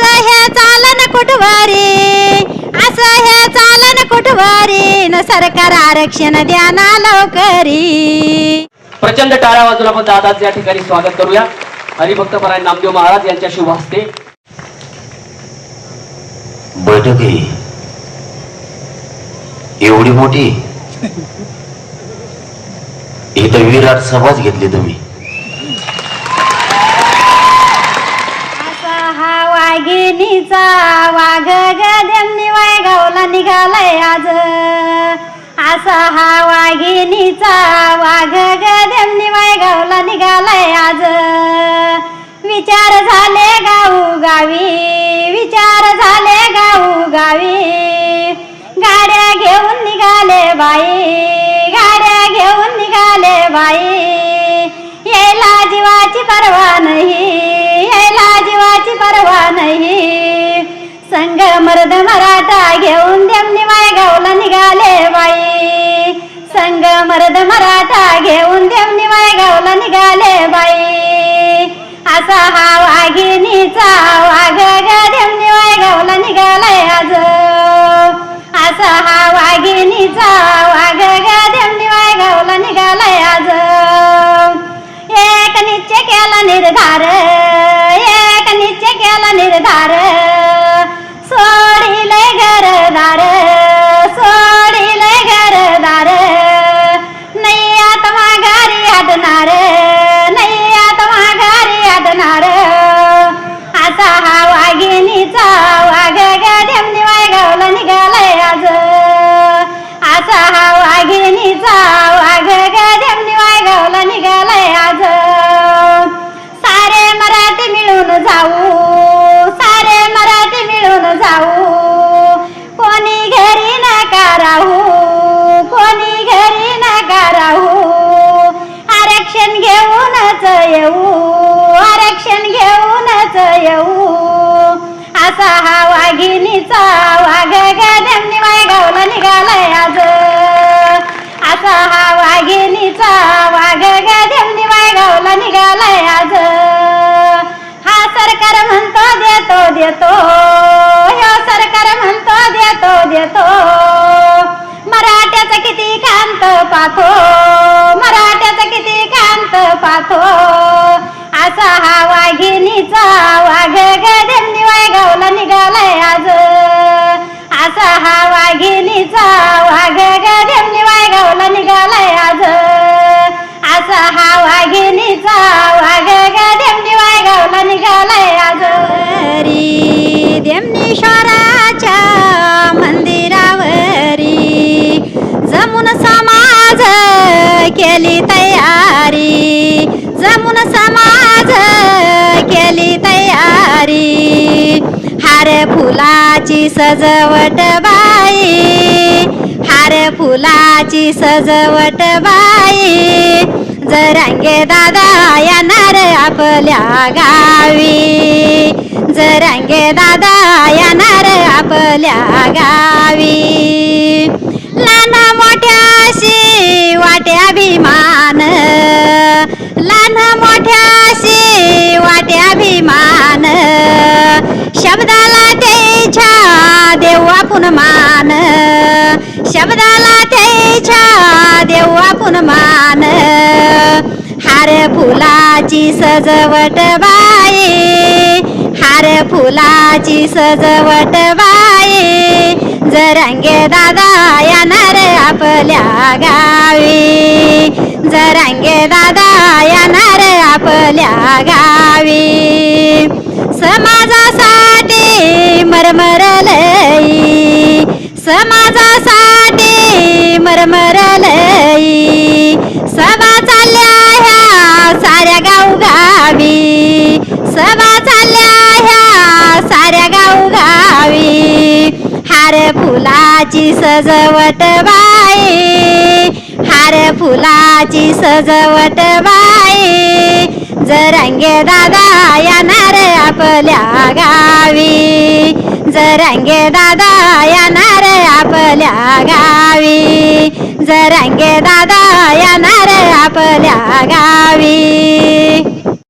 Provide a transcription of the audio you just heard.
असं चालन कुठवरी? असं चालन कुठवरी? न सरकार आरक्षण द्या ना लवकरी. प्रचंड टाळ्या वाजून आपण दादाचं या ठिकाणी स्वागत करूया. हरिभक्तपरायण नामदेव महाराज यांच्या शुभ हस्ते बैठक. एवढी मोठी? इथं विराट सभाच घेतली तुम्ही. चा वाघ गद्यांनी वायगावला निघालाय आज. असा हा वाघिणीचा वाघ गद्यांनी वायगावला निघालाय आज. विचार झाले गाऊ गावी विचार मर्द मराठा घेऊन देमनी वायगावला निघाले बाई. संग मर्द मराठा घेऊन देमनी वायगावला निघाले बाई. असा हा वाघिणीचा वाघ देमनी वायगावला निघालाय आज. असा हा वाघिणीचा वाघ देमनी वायगावला निघालाय आज. एक निश्चय केला निर्धार एक निश्चय केला निर्धार. वाघिणीचा वाघ गाड्यांनी वायगावला निघालाय आज. सारे मराठी मिळून जाऊ सारे मराठी मिळून जाऊ. कोणी घरी नका राहू कोणी घरी नका राहू. आरक्षण घेऊनच येऊ आरक्षण घेऊनच येऊ. असा हा वाघिणीचा वाघ गाड्यांनी वायगावला वायगावला निघालाय आज. हा सरकार म्हणतो देतो देतो. ह्या सरकार म्हणतो देतो देतो. मराठ्याचा किती कांत पाथो मराठ्याचा किती कांत पाथो असा हा वाघिणीचा वाघ गड्यांनी वायगावला निघालाय आज. वाघिणीचा ग गड्यांनी वायगावला निघालाय आज री देमनीश्वराच्या मंदिरावरी. जमून समाज केली तयारी. जमून समाज केली तयारी. हार फुलाची सजवट बाई. हार फुलाची सजवट बाई. जरांगे दादा येणार आपल्या गावी. जरांगे दादा येणार आपल्या गावी. लाना मोठ्याशी वाटे अभिमान. लाना मोठ्याशी वाटे अभिमान. शब्दाला त्याच्या देऊ आपण मान. शब्दाला त्याच्या देऊ आपण मान. फुलाची सजवट बाई. हार फुलाची सजवट बाई. जरांगे दादा येणार आपल्या गावी. जरांगे दादा येणार आपल्या गावी. समाजासाठी मरमरलई. समाजासाठी मरमर फुलाची सजवट बाई हार फुलाची सजवट बाई. जरांगे दादा येणार आपल्या गावी जरांगे दादा येणार आपल्या गावी. जरांगे दादा येणार आपल्या गावी.